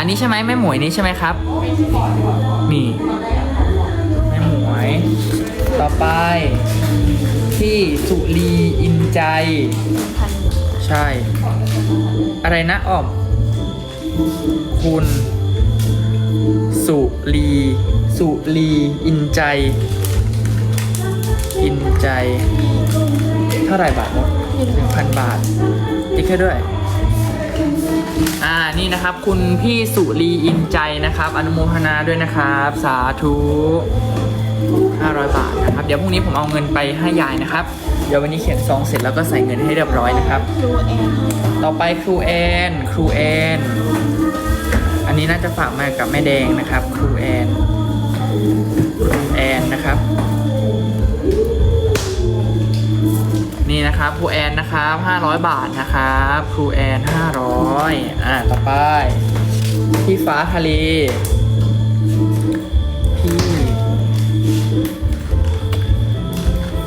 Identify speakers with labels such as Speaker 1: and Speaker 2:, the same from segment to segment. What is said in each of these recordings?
Speaker 1: อันนี้ใช่ไหมแม่หมวยนี้ใช่ไหมครับ นี่แม่หมวย ต่อไปพี่สุรีอินใจ ใช่ อะไรนะอ้อม คุณ สุรีสุรีอินใจ อินใจ เท่าไหร่บาทหมดหนึ่งพันบาทติ๊กให้ด้วย อ่านี่นะครับคุณพี่สุรีอินใจนะครับ อนุโมทนาด้วยนะครับ สาธุ500 บาทนะครับ เดี๋ยวพรุ่งนี้ผมเอาเงินไปให้ยายนะครับ เดี๋ยววันนี้เขียนซองเสร็จแล้วก็ใส่เงินให้เรียบร้อยนะครับ
Speaker 2: ครูแอน
Speaker 1: ต่อไปครูแอนครูแอน อันนี้น่าจะฝากมากับแม่แดงนะครับ ครูแอน นี่นะครับครูแอนนะครับ500 บาทนะครับครูแอน500อ่าต่อไปพี่ฟ้าทะเลพี่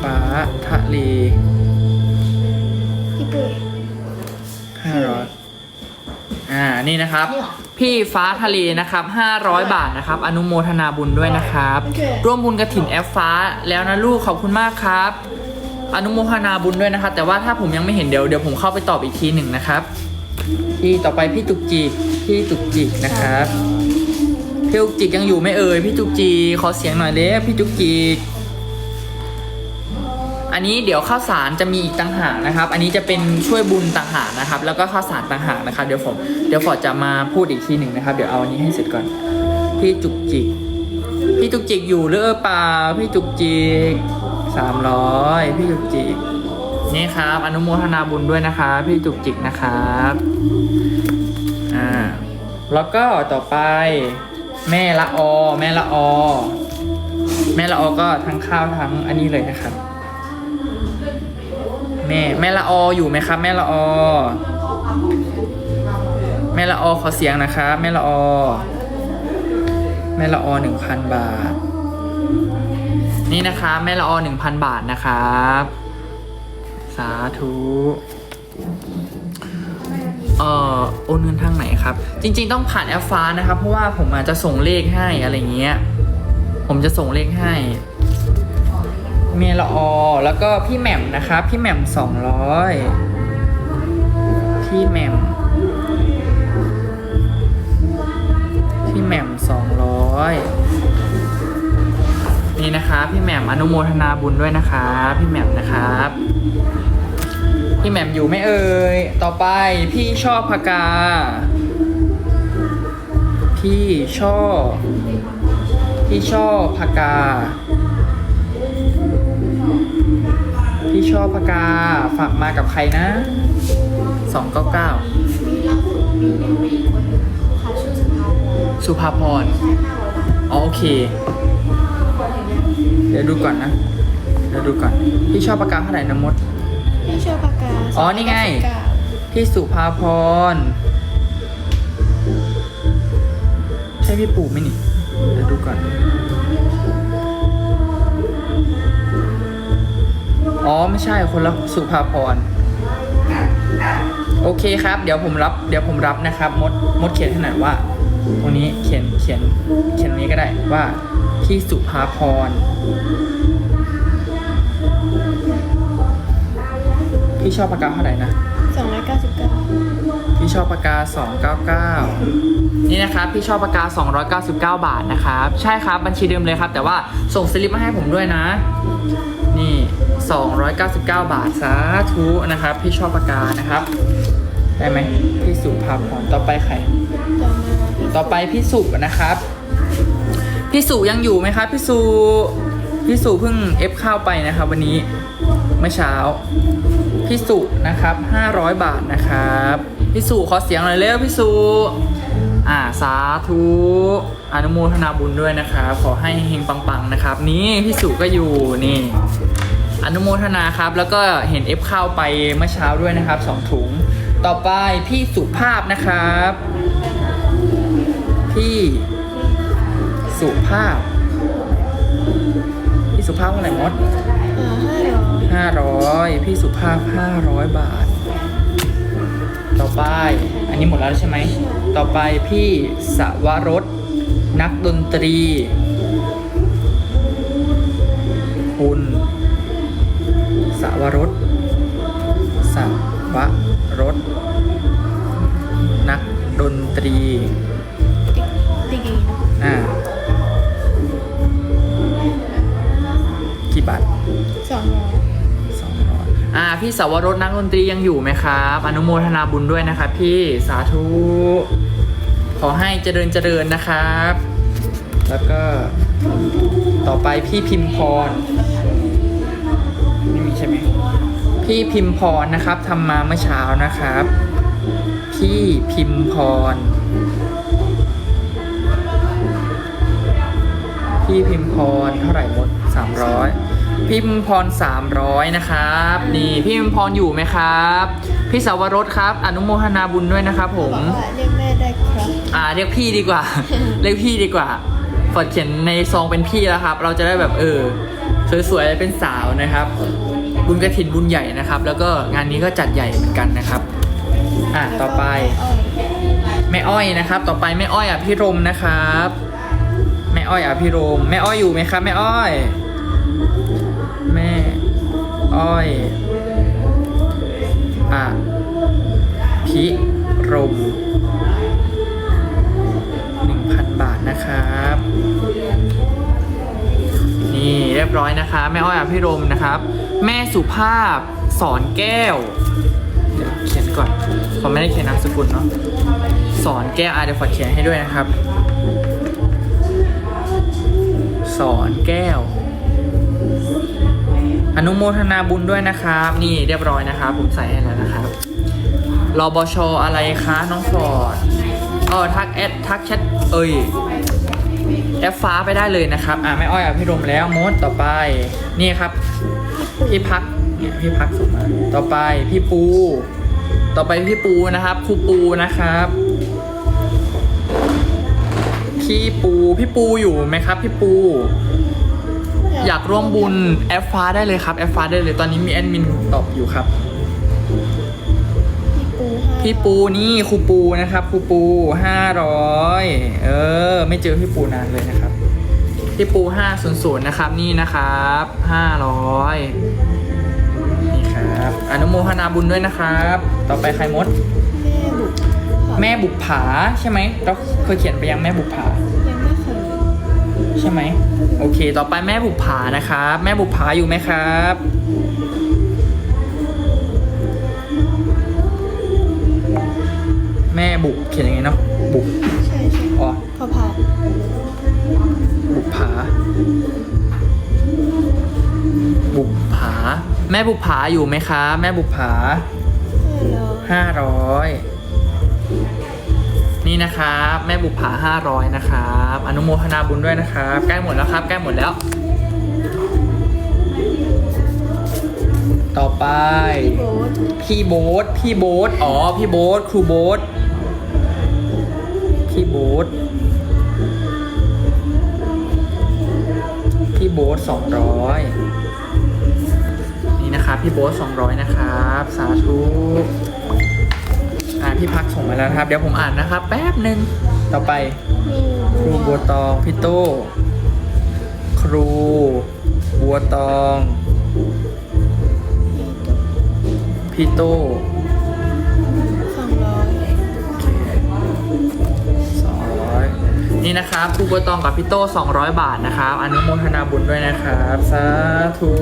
Speaker 1: ฟ้าทะเล
Speaker 2: พี่ปุ้ย
Speaker 1: ห้าร้อยอ่านี่นะครับ
Speaker 2: นี่เหรอ
Speaker 1: พี่ฟ้าทะเลนะครับ500 บาทนะครับ อนุโมทนาบุญด้วยนะครับ
Speaker 2: โอเค
Speaker 1: ร่วมบุญกระถิ่นแอฟฟ้าแล้วนะลูกขอบคุณมากครับ อนุโมทนาบุญด้วยนะครับ แต่ว่าถ้าผมยังไม่เห็นเดี๋ยวเดี๋ยวผมเข้าไปตอบอีกทีหนึ่งนะครับ ที่ต่อไปพี่ตุกจิกพี่ตุกจิกนะครับพี่ตุกจิกยังอยู่ไหม่เอ่ยพี่ตุกจิกขอเสียงหน่อยเด้พี่ตุกจิกอันนี้เดี๋ยวข้าวสารจะมีอีกต่างหากนะครับ อันนี้จะเป็นช่วยบุญต่างหากนะครับ แล้วก็ข้าวสารต่างหากนะครับ เดี๋ยวผมเดี๋ยวฟอร์ดจะมาพูดอีกทีหนึ่งนะครับ เดี๋ยวเอาอันนี้ให้เสร็จก่อน พี่จุกจิก พี่จุกจิกอยู่หรือเปล่า พี่จุกจิก สามร้อยพี่จุกจิกนี่ครับ อนุโมทนาบุญด้วยนะคะพี่จุกจิกนะครับอ่าแล้วก็ต่อไป แม่ละอแม่ละอแม่ละออก็ทั้งข้าวทั้งอันนี้เลยนะครับ แม่แม่ละอออยู่ไหมครับ แม่ละออ แม่ละออขอเสียงนะครับ แม่ละออ แม่ละออหนึ่งพันบาท นี่นะครับแม่ละออหนึ่งพันบาทนะครับ สาธุเอ่อโอนเงินทางไหนครับ จริง ๆ ต้องผ่านแอปฟ้านะครับ เพราะว่าผมอาจจะส่งเลขให้อะไรเงี้ย ผมจะส่งเลขให้ เมละออแล้วก็พี่แหม่มนะครับ พี่แหม่มสองร้อยพี่แหม่มพี่แหม่มสองร้อย นี่นะคะพี่แหม่มอนุโมทนาบุญด้วยนะคะพี่แหม่มนะครับ พี่แหม่มอยู่ไม่เอ่ยต่อไปพี่ชอบพกา พี่ชอบพี่ชอบพกา พี่ชอบพกาฝากมากับใครนะสองเก้าเก้า
Speaker 2: สุภาพรอ๋
Speaker 1: อโอเค เดี๋ยวดูก่อนนะ เดี๋ยวดูก่อน พี่ชอบปากกาเท่าไหร่นะมด
Speaker 2: พี่ช่วยปากกา
Speaker 1: อ๋อนี่ไง พี่สุภาพร ใช่พี่ปู่ไหมนี่ เดี๋ยวดูก่อน อ๋อไม่ใช่คนละสุภาพร โอเคครับ เดี๋ยวผมรับ เดี๋ยวผมรับนะครับ มด มดเขียนให้หน่อยว่า ตรงนี้เขียน เขียน เขียนตรงนี้ก็ได้ว่า พี่สุภาพร พี่ชอบปากกาเท่าไหร่นะ
Speaker 2: สองร้อยเก้าสิบเก้า
Speaker 1: พี่ชอบปากกา 299 นี่นะครับ พี่ชอบปากกา 299 บาทนะครับ ใช่ครับบัญชีเดิมเลยครับ แต่ว่าส่งสลิปมาให้ผมด้วยนะ นี่ 299 บาทสาธุนะครับ พี่ชอบปากกานะครับ ได้ไหมพี่สุภาพรต่อไปใคร
Speaker 2: ต่อมาพี่
Speaker 1: ต่อไปพี่สุนะครับ พี่สุยังอยู่ไหมครับพี่สุพี่สุเพิ่งเอฟข้าวไปนะครับ วันนี้เมื่อเช้าพี่สุนะครับ500 บาทนะครับพี่สุขอเสียงหน่อยเร็วพี่สุอ่าสาธุอนุโมทนาบุญด้วยนะครับ ขอให้เฮงปังๆนะครับ นี่พี่สุก็อยู่นี่ อนุโมทนาครับ แล้วก็เห็นเอฟข้าวไปเมื่อเช้าด้วยนะครับสองถุง ต่อไปพี่สุภาพนะครับ พี่ สุภาพ พี่สุภาพเท่าไหร่มด
Speaker 2: อ่าห้าร้อย
Speaker 1: ห้าร้อยพี่สุภาพห้าร้อยบาท ต่อไปอันอันนี้หมดแล้วใช่ไหม ต่อไปพี่สวรสนักดนตรี คุณสวรสสวรสนักดนตรี กี่บาท
Speaker 2: สองร้อย
Speaker 1: สองร้อยอ่าพี่สาวรสนักดนตรียังอยู่ไหมครับ อนุโมทนาบุญด้วยนะครับพี่สาธุขอให้เจริญเจริญนะครับ แล้วก็ต่อไปพี่พิมพรไม่มีใช่ไหมพี่พิมพรนะครับทำมาเมื่อเช้านะครับ พี่พิมพร พี่พิมพรเท่าไหร่หมดสามร้อย พี่พิมพรสามร้อยนะครับ นี่พี่พิมพรอยู่ไหมครับ พี่สาวรสครับ อนุโมทนาบุญด้วยนะครับผม
Speaker 2: บอกว่าเรียกแม่ได้ครับ
Speaker 1: อ่าเรียกพี่ดีกว่า เรียกพี่ดีกว่าฟอดเขียนในซองเป็นพี่แล้วครับ เราจะได้แบบเออ สวยๆ เป็นสาวนะครับ บุญกระถินบุญใหญ่นะครับ แล้วก็งานนี้ก็จัดใหญ่เหมือนกันนะครับ อะต่อไป แม่อ้อยนะครับ ต่อไปแม่อ้อยอะพี่รมนะครับ แม่อ้อยอะพี่รมแม่อ้อยอยู่ไหมครับแม่อ้อยแม่ อ้อยอะพิรมหนึ่งพันบาทนะครับ นี่เรียบร้อยนะคะ แม่อ้อยอะพี่รมนะครับ แม่สุภาพสอนแก้ว เดี๋ยวเขียนก่อนผมไม่ได้เขียนนามสกุลเนาะสอนแก้วอะเดี๋ยวฝอดเขียนให้ด้วยนะครับ สอนแก้ว อนุโมทนาบุญด้วยนะครับ นี่เรียบร้อยนะครับ ผมใส่ให้แล้วนะครับรอบชอะไรคะน้องฟอร์ดเออทักแอดทักแชทเอ้ยแอปฟ้าไปได้เลยนะครับ อะไม่อ้อยอะพี่รมแล้วมดต่อไป นี่ครับ พี่พักเนี่ยพี่พักส่งมา ต่อไปพี่ปู ต่อไปพี่ปูนะครับครูปูนะครับ พี่ปูพี่ปูอยู่ไหมครับ พี่ปู อยากร่วมบุญแอปฟ้าได้เลยครับแอปฟ้าได้เลยตอนนี้มีแอดมินตอบอยู่ครับ
Speaker 2: พี่ปูให้
Speaker 1: พี่ปูนี่ครูปูนะครับครูปูห้าร้อยเออ ไม่เจอพี่ปูนานเลยนะครับพี่ปูห้าศูนย์ศูนย์นะครับนี่นะครับห้าร้อยนี่ครับอนุโมทนาบุญด้วยนะครับ ต่อไปใครมด
Speaker 2: แม่บุก
Speaker 1: แม่บุกผาใช่ไหมเราเคยเขียนไปยังแม่บุกผา
Speaker 2: ยังไม่เคย
Speaker 1: ใช่ไหมโอเค ต่อไปแม่บุกผานะครับ แม่บุกผาอยู่ไหมครับ แม่บุกเขียนยังไงเนาะบุก
Speaker 2: ใช่ใช่
Speaker 1: อ๋อ
Speaker 2: พอพา
Speaker 1: บุกผา บุกผา แม่บุกผาอยู่ไหมคะ แม่บุกผา
Speaker 2: ห้าร้อย
Speaker 1: ห้าร้อย นี่นะครับแม่บุกผาห้าร้อยนะครับอนุโมทนาบุญด้วยนะครับใกล้หมดแล้วครับใกล้หมดแล้ว ต่อไป
Speaker 2: พี่โบ๊ท
Speaker 1: พี่โบ๊ทพี่โบ๊ทอ๋อพี่โบ๊ทครูโบ๊ทพี่โบ๊ทพี่โบ๊ทสองร้อยนี่นะครับพี่โบ๊ทสองร้อยนะครับ สาธุ พี่พักส่งมาแล้วนะครับ เดี๋ยวผมอ่านนะครับ แป๊บหนึ่งต่อไป ครูบัวตองพี่โต้ครูบัวตอง พี่โต้
Speaker 2: สองร้อย
Speaker 1: สองร้อยนี่นะครับครูบัวตองกับพี่โต้200 บาทนะครับอนุโมทนาบุญด้วยนะครับสาธุ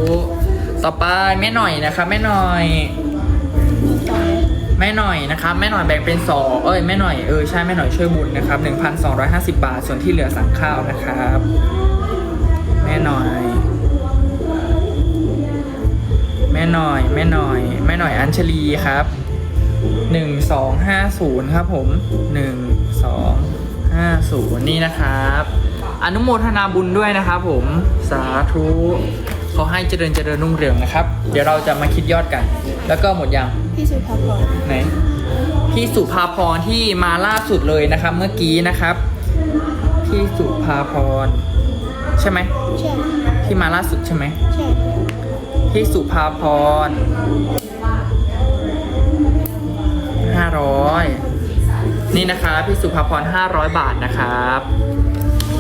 Speaker 1: ต่อไปแม่หน่อยนะครับแม่หน่อย แม่หน่อยนะครับแม่หน่อยแบ่งเป็นสองเอ้ยแม่หน่อยเออใช่แม่หน่อยช่วยบุญนะครับ1,250 บาท ส่วนที่เหลือสั่งข้าวนะครับ แม่หน่อย แม่หน่อย แม่หน่อย แม่หน่อยอัญชลีครับ1250ครับผม1250นี่นะครับ อนุโมทนาบุญด้วยนะครับผมสาธุขอให้เจริญเจริญรุ่งเรืองนะครับ เดี๋ยวเราจะมาคิดยอดกัน แล้วก็หมดยัง
Speaker 2: พี่สุภาพร
Speaker 1: ไหนพี่สุภาพรที่มาล่าสุดเลยนะครับ เมื่อกี้นะครับ พี่สุภาพรใช่ไหม
Speaker 2: ใช่
Speaker 1: ที่มาล่าสุดใช่ไหม
Speaker 2: ใช่
Speaker 1: พี่สุภาพรห้าร้อยนี่นะครับพี่สุภาพร500บาทนะครับ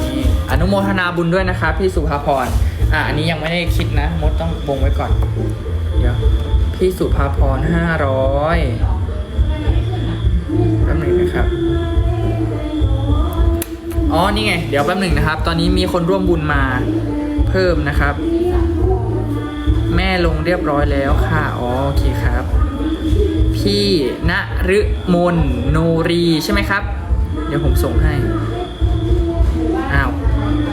Speaker 1: นี่อนุโมทนาบุญด้วยนะครับพี่สุภาพรอะอันนี้ยังไม่ได้คิดนะมดต้องวงไว้ก่อนเดี๋ยว พี่สุภาพร500แป๊บหนึงนะครับ อ๋อ นี่ไง เดี๋ยวแป๊บหนึ่งนะครับ ตอนนี้มีคนร่วมบุญมาเพิ่มนะครับ แม่ลงเรียบร้อยแล้วค่ะ อ๋อ โอเคครับ พี่ณฤมลโนรีใช่ไหมครับ เดี๋ยวผมส่งให้ อ้าว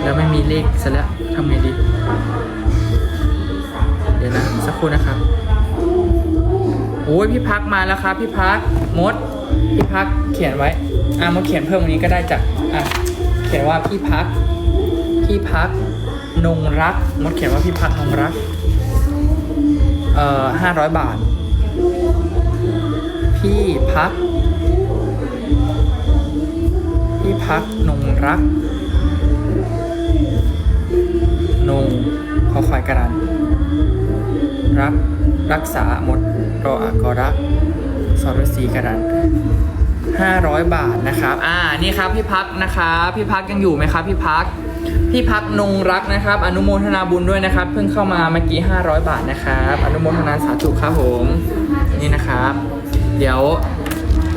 Speaker 1: แล้วไม่มีเลขซะแล้วทำไงดี เดี๋ยวนะ สักครู่นะครับ โอ้ยพี่พักมาแล้วครับพี่พักมดพี่พักเขียนไว้อะมดเขียนเพิ่มวันนี้ก็ได้จ้ะอะเขียนว่าพี่พักพี่พักนงรักมดเขียนว่าพี่พักนงรักเอ่อห้าร้อยบาท พี่พัก พี่พักนงรักนงขอคอยกระดานรักรักษาหมด รออากอรักสรสีกระดานห้าร้อยบาทนะครับ อ่า นี่ครับพี่พักนะครับ พี่พักยังอยู่ไหมครับ พี่พัก พี่พักนงรักนะครับ อนุโมทนาบุญด้วยนะครับ เพิ่งเข้ามาเมื่อกี้ 500 บาทนะครับ อนุโมทนาสาธุครับผม นี่นะครับ เดี๋ยว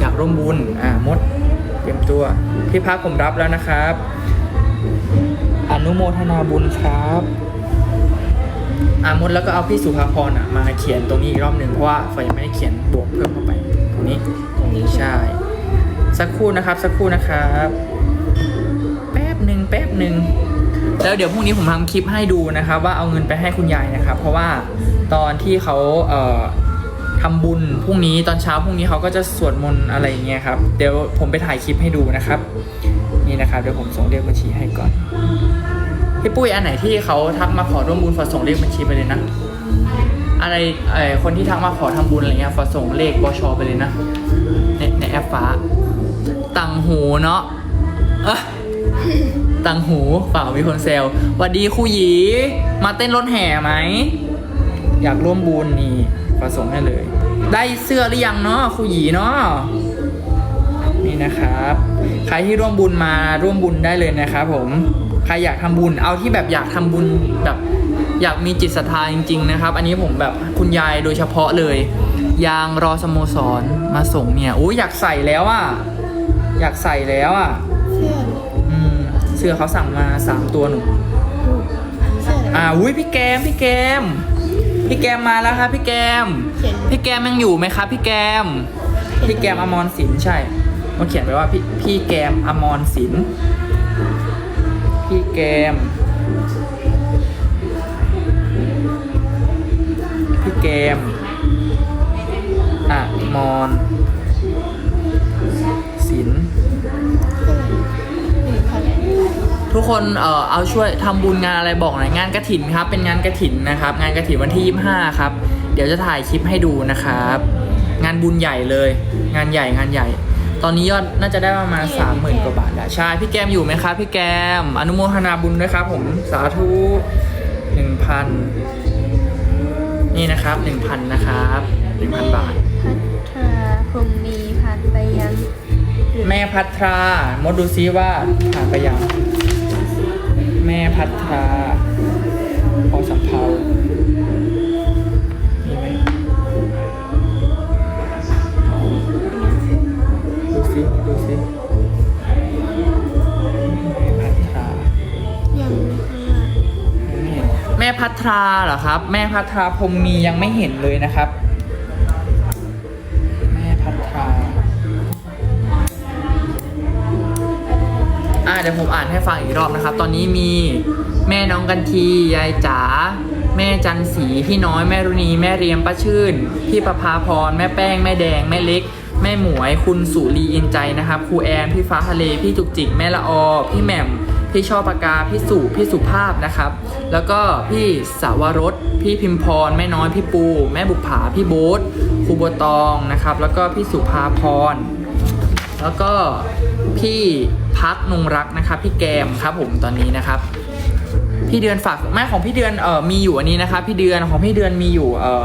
Speaker 1: อยากร่วมบุญ อ่า มด เตรียมตัว พี่พักผมรับแล้วนะครับ อนุโมทนาบุญครับ อามดแล้วก็เอาพี่สุภาพรอะมาเขียนตรงนี้อีกรอบหนึ่งเพราะว่าฝอยยังไม่ได้เขียนบวกเพิ่มเข้าไปตรงนี้ตรงนี้ใช่ สักครู่นะครับ สักครู่นะครับ แป๊บหนึ่งแป๊บหนึ่งแล้วเดี๋ยวพรุ่งนี้ผมทำคลิปให้ดูนะครับ ว่าเอาเงินไปให้คุณยายนะครับ เพราะว่าตอนที่เขาเอ่อทำบุญพรุ่งนี้ตอนเช้าพรุ่งนี้เขาก็จะสวดมนต์อะไรอย่างเงี้ยครับ เดี๋ยวผมไปถ่ายคลิปให้ดูนะครับ นี่นะครับ เดี๋ยวผมส่งเลขบัญชีให้ก่อน พี่ปุ้ยอันไหนที่เขาทักมาขอร่วมบุญฝอส่งเลขบัญชีไปเลยนะ อะไรเอ่อคนที่ทักมาขอทำบุญอะไรเงี้ยฝอส่งเลขบชไปเลยนะในในแอปฟ้าตังหูเนาะตังหูเปล่ามีคนเซลหวัดดีครูหยี มาเต้นรถแห่ไหม อยากร่วมบุญนี่ประสงค์ให้เลย ได้เสื้อหรือยังเนาะครูหยีเนาะนี่นะครับ ใครที่ร่วมบุญมาร่วมบุญได้เลยนะครับผม ใครอยากทำบุญเอาที่แบบอยากทำบุญแบบอยากมีจิตศรัทธาจริง ๆ นะครับ อันนี้ผมแบบคุณยายโดยเฉพาะเลย ยางรอสโมสรมาส่งเนี่ยโอ้ยอยากใส่แล้วอะอยากใส่แล้วอะ
Speaker 2: เสื้อ
Speaker 1: อืมเสื้อเขาสั่งมาสามตัวหนู
Speaker 2: เสื้ออะไร
Speaker 1: อ่าอุ้ยพี่แกมพี่แกมพี่แกมมาแล้วครับพี่แกม
Speaker 2: เขียน
Speaker 1: พี่แกมยังอยู่ไหมครับพี่แกม พี่แกมอมรศิลป์ใช่มันเขียนไปว่าพี่พี่แกมอมรศิลป์ พี่แกม พี่แกมอะมรศิลป์
Speaker 2: หนึ่งพัน
Speaker 1: ทุกคนเอ่อเอาช่วยทำบุญงานอะไรบอกหน่อยงานกระถินครับ เป็นงานกระถินนะครับ งานกระถินวันที่ 25 ครับ เดี๋ยวจะถ่ายคลิปให้ดูนะครับ งานบุญใหญ่เลย งานใหญ่งานใหญ่ ตอนนี้ยอดน่าจะได้ประมาณ30,000กว่าบาท ใช่พี่แกมอยู่ไหมครับพี่แกม อนุโมทนาบุญด้วยครับ ผมสาธุ1,000นี่นะครับ1,000นะครับ1,000บาท
Speaker 2: พัทราพรหมมีพันไปยัง
Speaker 1: แม่พัทรามดดูซิว่าผ่านไปยัง แม่พัทราพอสัมเพามีไหมดูซิดูซิ พัทราเหรอครับ แม่พัทราพรมมียังไม่เห็นเลยนะครับ แม่พัทราอ่าเดี๋ยวผมอ่านให้ฟังอีกรอบนะครับ ตอนนี้มีแม่น้องกันทียายจ๋าแม่จันสีพี่น้อยแม่รุณีแม่เรียมป้าชื่น พี่ประภาพร แม่แป้ง แม่แดง แม่เล็ก แม่หมวย คุณสุรีอินใจนะครับครูแอน พี่ฟ้าทะเล พี่จุกจิก แม่ละออ พี่แหม่ม พี่ช่อปากา พี่สุพี่สุภาพนะครับ แล้วก็พี่สาวรส พี่พิมพร แม่น้อย พี่ปู แม่บุภาพี่โบ๊ทครูบัวตองนะครับ แล้วก็พี่สุภาพร แล้วก็พี่พักนงรักนะครับ พี่แกมครับผมตอนนี้นะครับ พี่เดือนฝากแม่ของพี่เดือนเอ่อมีอยู่อันนี้นะครับ พี่เดือนของพี่เดือนมีอยู่เอ่อ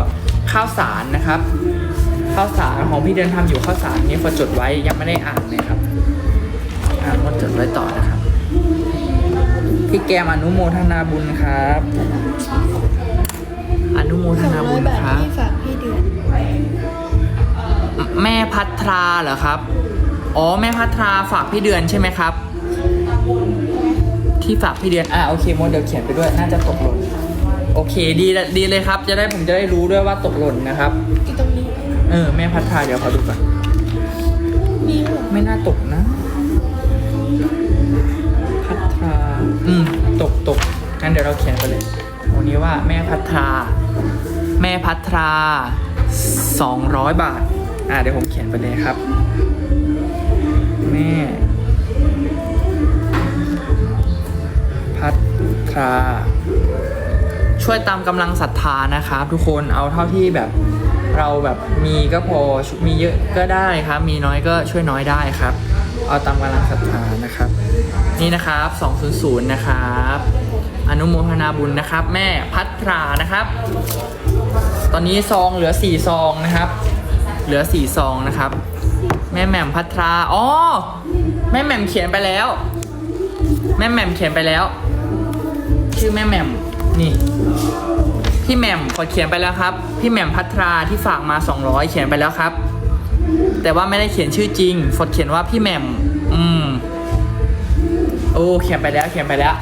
Speaker 1: ข้าวสารนะครับข้าวสารของพี่เดือนทำอยู่ข้าวสารนี้พอจดไว้ยังไม่ได้อ่านเลยครับอ่านมดจดไว้ต่อนะครับ พี่แกมอนุโมทนาบุญครับ อนุโมท
Speaker 2: สอง
Speaker 1: นา
Speaker 2: ร้อ
Speaker 1: บุ
Speaker 2: ย
Speaker 1: ญ
Speaker 2: บาท
Speaker 1: ครับ
Speaker 2: ที่ฝากพี่เดือน
Speaker 1: แม่พัทราเหรอครับ อ๋อแม่พัทราฝากพี่เดือนใช่ไหมครับ ที่ฝากพี่เดือน อ่าโอเคโมดเดี๋ยวเขียนไปด้วยน่าจะตกหล่น โอเคดีละดีเลยครับ จะได้ผมจะได้รู้ด้วยว่าตกหล่นนะครับ
Speaker 2: ที่ตรงนี้
Speaker 1: เออแม่พัทราเดี๋ยวขอดูก่อน
Speaker 2: มีเหรอ
Speaker 1: ไม่น่าตกนะ ตกงั้นเดี๋ยวเราเขียนไปเลยวันนี้ว่าแม่พัทรา แม่พัทราสองร้อยบาท อ่าเดี๋ยวผมเขียนไปเลยครับ แม่ พัทรา ช่วยตามกำลังศรัทธานะครับ ทุกคนเอาเท่าที่แบบเราแบบมีก็พอมีเยอะก็ได้ครับ มีน้อยก็ช่วยน้อยได้ครับ เอาตามกำลังศรัทธานะครับ นี่นะครับ 200 นะครับ อนุโมทนาบุญนะครับ แม่พัทรานะครับ ตอนนี้ซองเหลือ 4 ซองนะครับ เหลือ 4 ซองนะครับ แม่แหม่มพัทราอ๋อแม่แหม่มเขียนไปแล้ว แม่แหม่มเขียนไปแล้ว ชื่อแม่แหม่มนี่ พี่แหม่มขอเขียนไปแล้วครับ พี่แหม่มพัทราที่ฝากมา 200 เขียนไปแล้วครับ แต่ว่าไม่ได้เขียนชื่อจริงฟดเขียนว่าพี่แหม่ม อืม โอ้เขียนไปแล้วเขียนไปแล้ว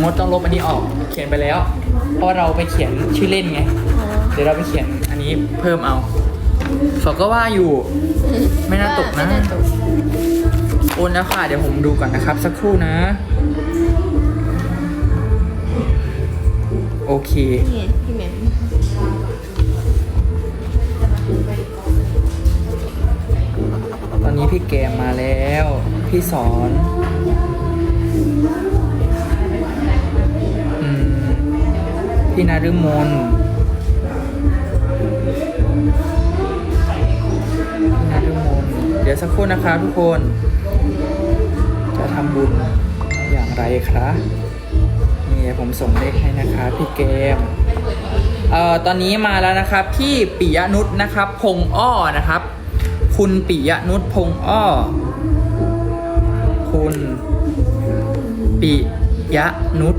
Speaker 1: งดต้องลบอันนี้ออก เขียนไปแล้ว เพราะเราไปเขียนชื่อเล่นไง
Speaker 2: อ๋อ
Speaker 1: เดี๋ยวเราไปเขียนอันนี้เพิ่มเอาฟดก็ว่าอยู่ไม่น่าตกนะ
Speaker 2: ไม่น่าตก
Speaker 1: โอนแล้วค่ะ เดี๋ยวผมดูก่อนนะครับ สักครู่นะ โอเค
Speaker 2: นี่ไงพี่แหม่ม
Speaker 1: ตอนนี้พี่แกมมาแล้ว พี่สอนอืม พี่นาฤมลพี่นาฤมลเดี๋ยวสักครู่นะครับทุกคน จะทำบุญอย่างไรครับนี่ผมส่งเลขให้นะครับพี่เกมเอ่อตอนนี้มาแล้วนะครับพี่ปิยนุชนะครับ พงอ้อนะครับ คุณปิยนุชพงอ้อ คุณ ปิยนุช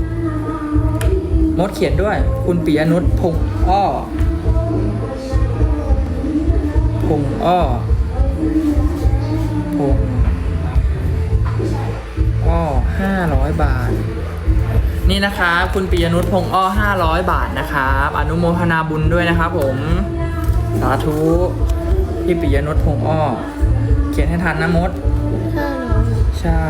Speaker 1: มดเขียนด้วย คุณปิยนุชพงอ้อพงอ้อพงอ้อห้าร้อยบาท นี่นะครับคุณปิยนุชพงอ้อ500บาทนะครับอนุโมทนาบุญด้วยนะครับผม สาธุพี่ปิยนุชพงอ้อ เขียนให้ทันนะมด
Speaker 2: ห้าร้อย
Speaker 1: ใช่